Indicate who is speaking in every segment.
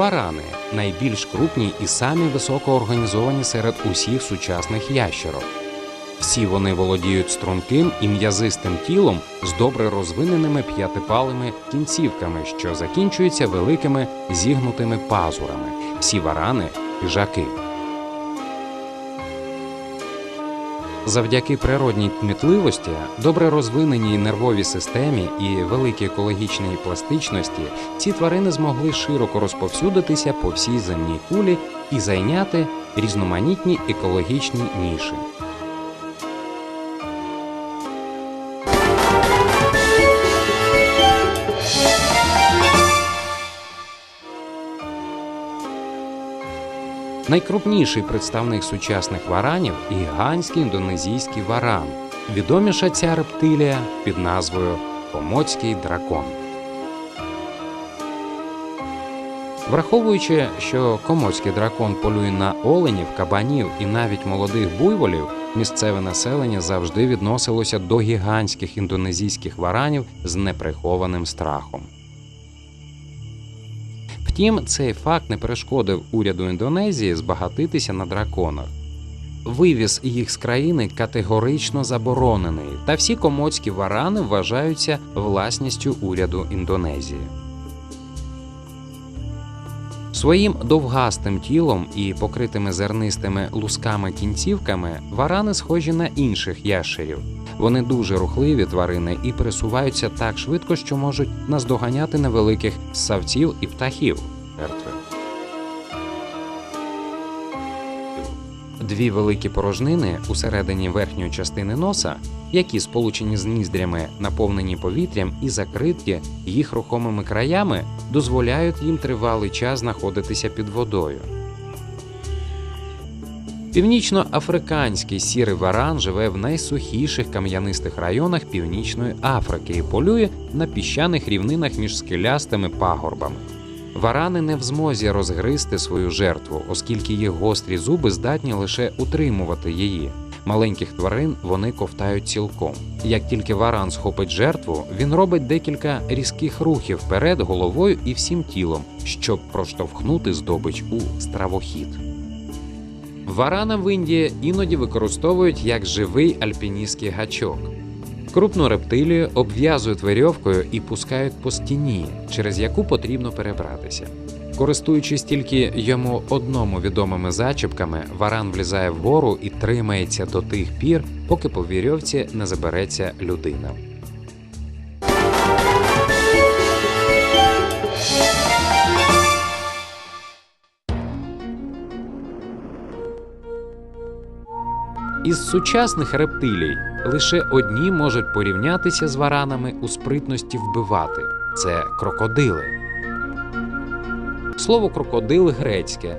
Speaker 1: Варани найбільш крупні і самі високоорганізовані серед усіх сучасних ящерок. Всі вони володіють струнким і м'язистим тілом з добре розвиненими п'ятипалими кінцівками, що закінчуються великими зігнутими пазурами. Всі варани хижаки. Завдяки природній кмітливості, добре розвиненій нервовій системі і великій екологічній пластичності ці тварини змогли широко розповсюдитися по всій земній кулі і зайняти різноманітні екологічні ніші. Найкрупніший представник сучасних варанів гігантський індонезійський варан. Відоміша ця рептилія під назвою Комоцький дракон. Враховуючи, що комоцький дракон полює на оленів, кабанів і навіть молодих буйволів, місцеве населення завжди відносилося до гігантських індонезійських варанів з неприхованим страхом. Втім, цей факт не перешкодив уряду Індонезії збагатитися на драконах. Вивіз їх з країни категорично заборонений, та всі комоцькі варани вважаються власністю уряду Індонезії. Своїм довгастим тілом і покритими зернистими лусками кінцівками варани схожі на інших ящерів. Вони дуже рухливі тварини і пересуваються так швидко, що можуть наздоганяти невеликих ссавців і птахів. Дві великі порожнини усередині верхньої частини носа, які сполучені з ніздрями, наповнені повітрям і закриті їх рухомими краями, дозволяють їм тривалий час знаходитися під водою. Північноафриканський сірий варан живе в найсухіших кам'янистих районах Північної Африки і полює на піщаних рівнинах між скелястими пагорбами. Варани не в змозі розгризти свою жертву, оскільки їх гострі зуби здатні лише утримувати її. Маленьких тварин вони ковтають цілком. Як тільки варан схопить жертву, він робить декілька різких рухів вперед головою і всім тілом, щоб проштовхнути здобич у стравохід. Варана в Індії іноді використовують як живий альпіністський гачок. Крупну рептилію обв'язують верьовкою і пускають по стіні, через яку потрібно перебратися. Користуючись тільки йому одному відомими зачіпками, варан влізає вгору і тримається до тих пір, поки по вірьовці не забереться людина. Із сучасних рептилій лише одні можуть порівнятися з варанами у спритності вбивати це крокодили. Слово крокодил грецьке.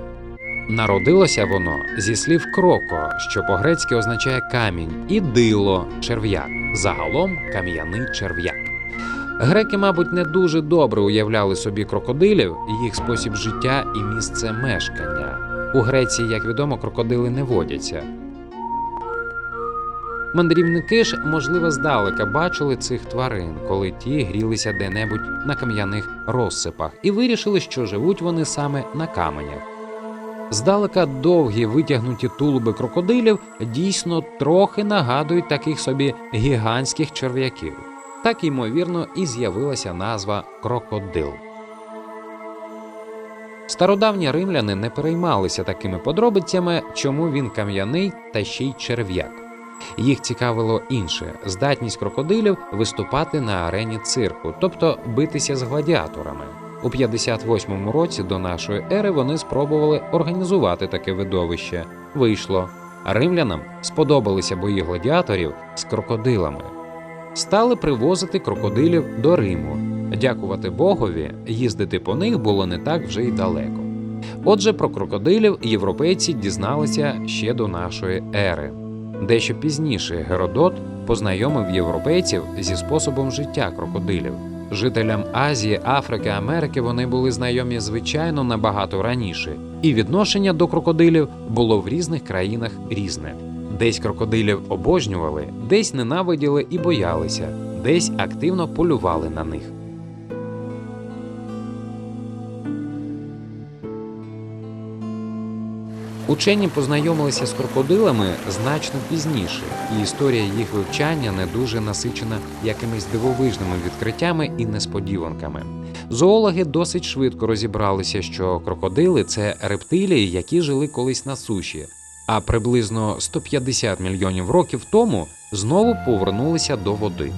Speaker 1: Народилося воно зі слів кроко, що по-грецьки означає камінь, і дило черв'як, загалом кам'яний черв'як. Греки, мабуть, не дуже добре уявляли собі крокодилів, їх спосіб життя і місце мешкання. У Греції, як відомо, крокодили не водяться. Мандрівники ж, можливо, здалека бачили цих тварин, коли ті грілися де-небудь на кам'яних розсипах, і вирішили, що живуть вони саме на каменях. Здалека довгі витягнуті тулуби крокодилів дійсно трохи нагадують таких собі гігантських черв'яків. Так, ймовірно, і з'явилася назва крокодил. Стародавні римляни не переймалися такими подробицями, чому він кам'яний та ще й черв'як. Їх цікавило інше здатність крокодилів виступати на арені цирку, тобто битися з гладіаторами. У 58-му році до нашої ери вони спробували організувати таке видовище. Вийшло. Римлянам сподобалися бої гладіаторів з крокодилами. Стали привозити крокодилів до Риму. Дякувати Богові, їздити по них було не так вже й далеко. Отже, про крокодилів європейці дізналися ще до нашої ери. Дещо пізніше Геродот познайомив європейців зі способом життя крокодилів. Жителям Азії, Африки, Америки вони були знайомі звичайно набагато раніше, і відношення до крокодилів було в різних країнах різне. Десь крокодилів обожнювали, десь ненавиділи і боялися, десь активно полювали на них. Учені познайомилися з крокодилами значно пізніше, і історія їх вивчання не дуже насичена якимись дивовижними відкриттями і несподіванками. Зоологи досить швидко розібралися, що крокодили це рептилії, які жили колись на суші, а приблизно 150 мільйонів років тому знову повернулися до води.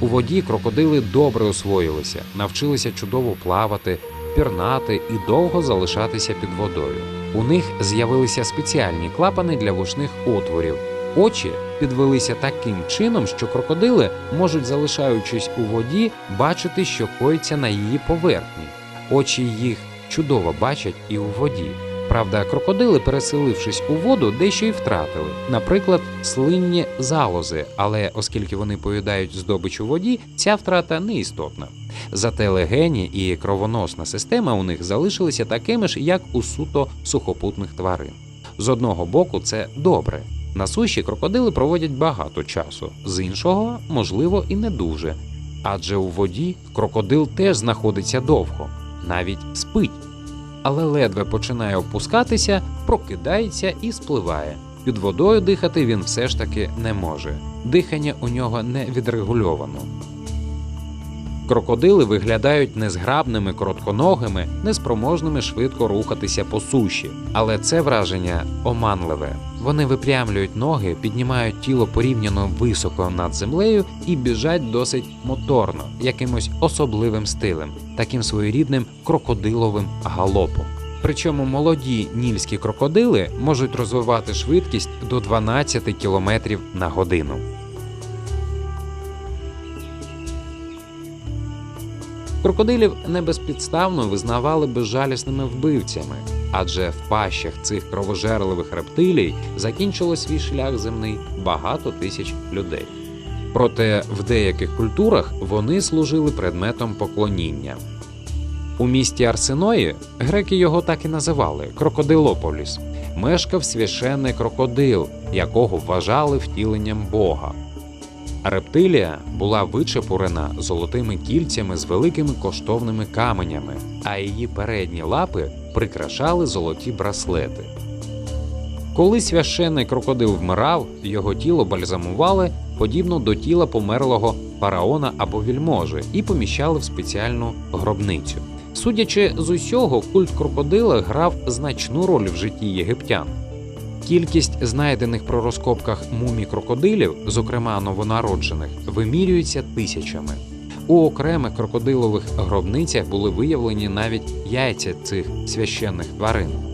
Speaker 1: У воді крокодили добре освоїлися, навчилися чудово плавати, пірнати і довго залишатися під водою. У них з'явилися спеціальні клапани для вушних отворів. Очі підвелися таким чином, що крокодили можуть, залишаючись у воді, бачити, що коїться на її поверхні. Очі їх чудово бачать і у воді. Правда, крокодили, переселившись у воду, дещо й втратили, наприклад, слинні залози, але оскільки вони поїдають здобич у воді, ця втрата не істотна. Зате легені і кровоносна система у них залишилися такими ж, як у суто сухопутних тварин. З одного боку, це добре. На суші крокодили проводять багато часу, з іншого, можливо, і не дуже. Адже у воді крокодил теж знаходиться довго, навіть спить. Але ледве починає опускатися, прокидається і спливає. Під водою дихати він все ж таки не може. Дихання у нього не відрегульовано. Крокодили виглядають незграбними, коротконогими, неспроможними швидко рухатися по суші. Але це враження оманливе. Вони випрямлюють ноги, піднімають тіло порівняно високо над землею і біжать досить моторно, якимось особливим стилем, таким своєрідним крокодиловим галопом. Причому молоді нільські крокодили можуть розвивати швидкість до 12 км на годину. Крокодилів не безпідставно визнавали безжалісними вбивцями, адже в пащах цих кровожерливих рептилій закінчило свій шлях земний багато тисяч людей. Проте в деяких культурах вони служили предметом поклоніння. У місті Арсеної греки його так і називали Крокодилополіс. Мешкав священний крокодил, якого вважали втіленням Бога. Рептилія була вичепурена золотими кільцями з великими коштовними каменями, а її передні лапи прикрашали золоті браслети. Коли священний крокодил вмирав, його тіло бальзамували подібно до тіла померлого фараона або вільможі і поміщали в спеціальну гробницю. Судячи з усього, культ крокодила грав значну роль в житті єгиптян. Кількість знайдених про розкопках мумій крокодилів, зокрема новонароджених, вимірюється тисячами. У окремих крокодилових гробницях були виявлені навіть яйця цих священних тварин.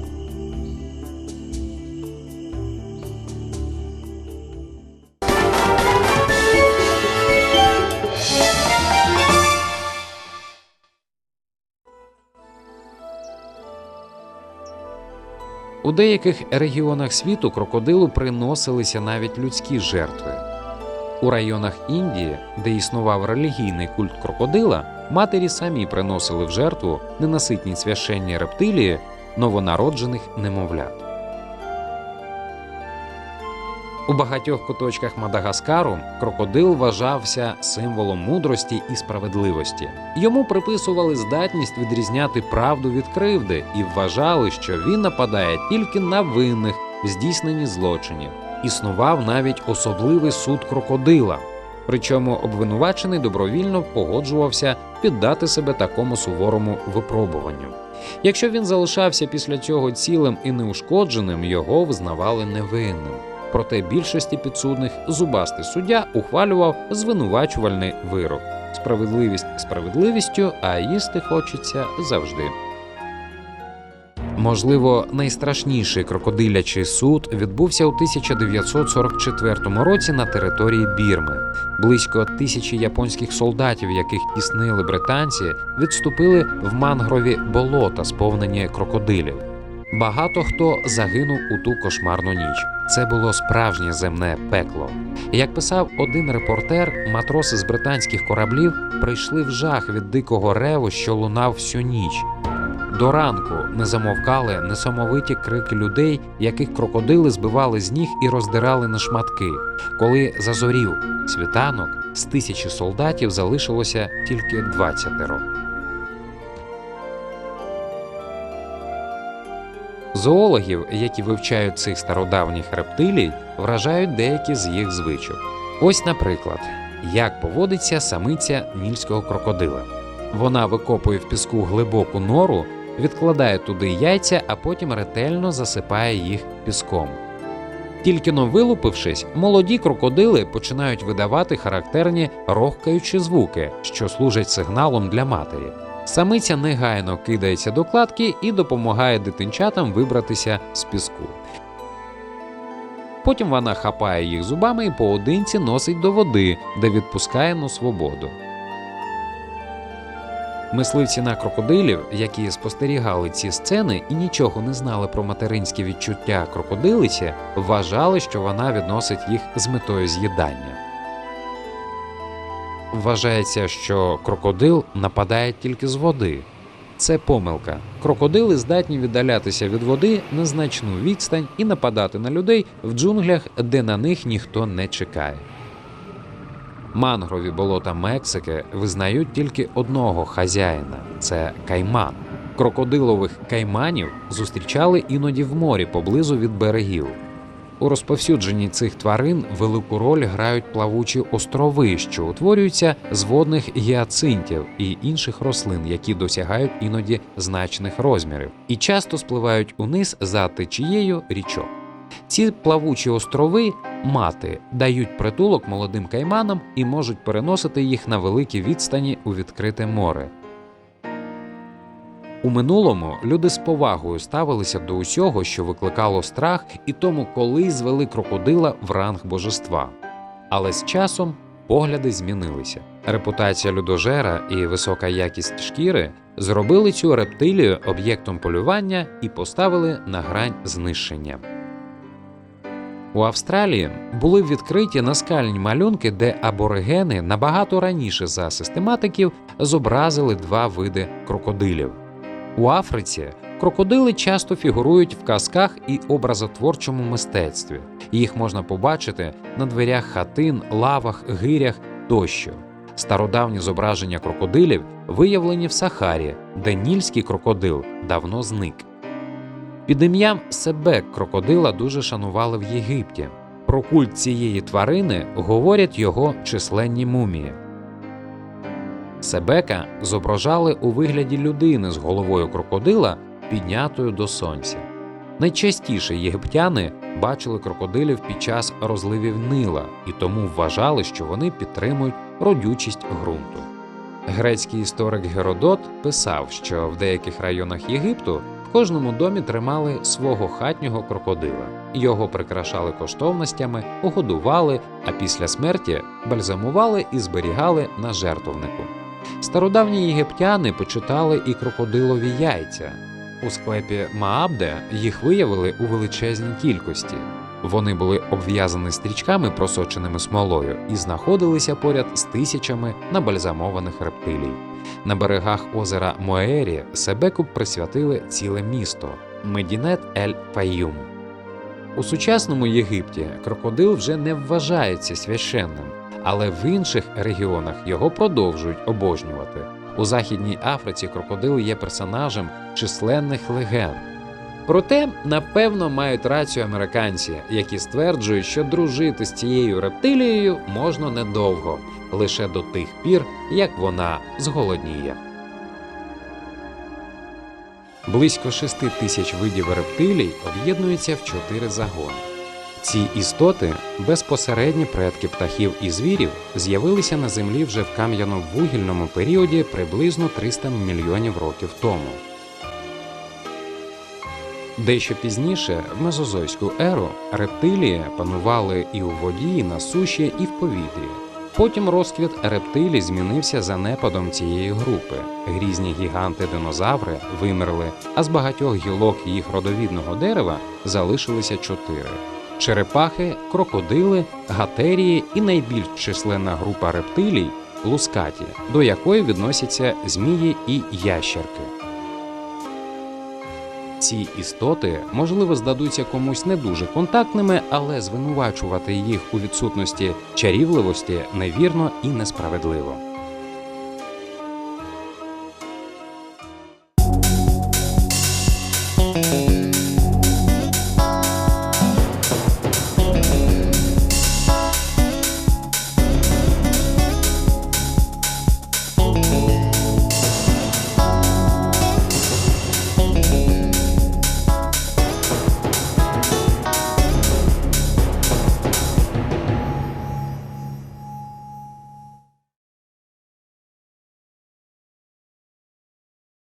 Speaker 1: У деяких регіонах світу крокодилу приносилися навіть людські жертви. У районах Індії, де існував релігійний культ крокодила, матері самі приносили в жертву ненаситні священні рептилії новонароджених немовлят. У багатьох куточках Мадагаскару крокодил вважався символом мудрості і справедливості. Йому приписували здатність відрізняти правду від кривди і вважали, що він нападає тільки на винних в здійсненні злочинів. Існував навіть особливий суд крокодила. Причому обвинувачений добровільно погоджувався піддати себе такому суворому випробуванню. Якщо він залишався після цього цілим і неушкодженим, його визнавали невинним. Проте більшості підсудних зубастий суддя ухвалював звинувачувальний вирок. Справедливість справедливістю, а їсти хочеться завжди. Можливо, найстрашніший крокодилячий суд відбувся у 1944 році на території Бірми. Близько тисячі японських солдатів, яких тіснили британці, відступили в мангрові болота, сповнені крокодилів. Багато хто загинув у ту кошмарну ніч. Це було справжнє земне пекло. Як писав один репортер, матроси з британських кораблів прийшли в жах від дикого реву, що лунав всю ніч. До ранку не замовкали несамовиті крики людей, яких крокодили збивали з ніг і роздирали на шматки. Коли зазорів світанок, з тисячі солдатів залишилося тільки двадцятеро. Зоологів, які вивчають цих стародавніх рептилій, вражають деякі з їх звичок. Ось, наприклад, як поводиться самиця нільського крокодила. Вона викопує в піску глибоку нору, відкладає туди яйця, а потім ретельно засипає їх піском. Тільки но вилупившись, молоді крокодили починають видавати характерні рохкаючі звуки, що служать сигналом для матері. Самиця негайно кидається до кладки і допомагає дитинчатам вибратися з піску. Потім вона хапає їх зубами і поодинці носить до води, де відпускає на свободу. Мисливці на крокодилів, які спостерігали ці сцени і нічого не знали про материнські відчуття крокодилиці, вважали, що вона відносить їх з метою з'їдання. Вважається, що крокодил нападає тільки з води. Це помилка. Крокодили здатні віддалятися від води на значну відстань і нападати на людей в джунглях, де на них ніхто не чекає. Мангрові болота Мексики визнають тільки одного хазяїна це кайман. Крокодилових кайманів зустрічали іноді в морі поблизу від берегів. У розповсюдженні цих тварин велику роль грають плавучі острови, що утворюються з водних гіацинтів і інших рослин, які досягають іноді значних розмірів, і часто спливають униз за течією річок. Ці плавучі острови мати дають притулок молодим кайманам і можуть переносити їх на великі відстані у відкрите море. У минулому люди з повагою ставилися до усього, що викликало страх, і тому колись звели крокодила в ранг божества. Але з часом погляди змінилися. Репутація людожера і висока якість шкіри зробили цю рептилію об'єктом полювання і поставили на грань знищення. У Австралії були відкриті наскальні малюнки, де аборигени набагато раніше за систематиків зобразили два види крокодилів. У Африці крокодили часто фігурують в казках і образотворчому мистецтві. Їх можна побачити на дверях хатин, лавах, гирях тощо. Стародавні зображення крокодилів виявлені в Сахарі, де нільський крокодил давно зник. Під ім'ям Себек крокодила дуже шанували в Єгипті. Про культ цієї тварини говорять його численні мумії. Себека зображали у вигляді людини з головою крокодила, піднятою до сонця. Найчастіше єгиптяни бачили крокодилів під час розливів Нила і тому вважали, що вони підтримують родючість ґрунту. Грецький історик Геродот писав, що в деяких районах Єгипту в кожному домі тримали свого хатнього крокодила. Його прикрашали коштовностями, годували, а після смерті бальзамували і зберігали на жертовнику. Стародавні єгиптяни почитали і крокодилові яйця. У склепі Маабде їх виявили у величезній кількості. Вони були обв'язані стрічками, просоченими смолою, і знаходилися поряд з тисячами набальзамованих рептилій. На берегах озера Моері Себеку присвятили ціле місто Медінет Ель Файюм. У сучасному Єгипті крокодил вже не вважається священним, але в інших регіонах його продовжують обожнювати. У Західній Африці крокодил є персонажем численних легенд. Проте, напевно, мають рацію американці, які стверджують, що дружити з цією рептилією можна недовго, лише до тих пір, як вона зголодніє. Близько шести тисяч видів рептилій об'єднуються в чотири загони. Ці істоти, безпосередні предки птахів і звірів, з'явилися на землі вже в кам'яно-вугільному періоді приблизно 300 мільйонів років тому. Дещо пізніше, в мезозойську еру, рептилії панували і у воді, і на суші, і в повітрі. Потім розквіт рептилій змінився занепадом цієї групи. Грізні гіганти-динозаври вимерли, а з багатьох гілок їх родовідного дерева залишилися чотири: черепахи, крокодили, гатерії і найбільш численна група рептилій лускаті, до якої відносяться змії і ящерки. Ці істоти, можливо, здадуться комусь не дуже контактними, але звинувачувати їх у відсутності чарівливості невірно і несправедливо.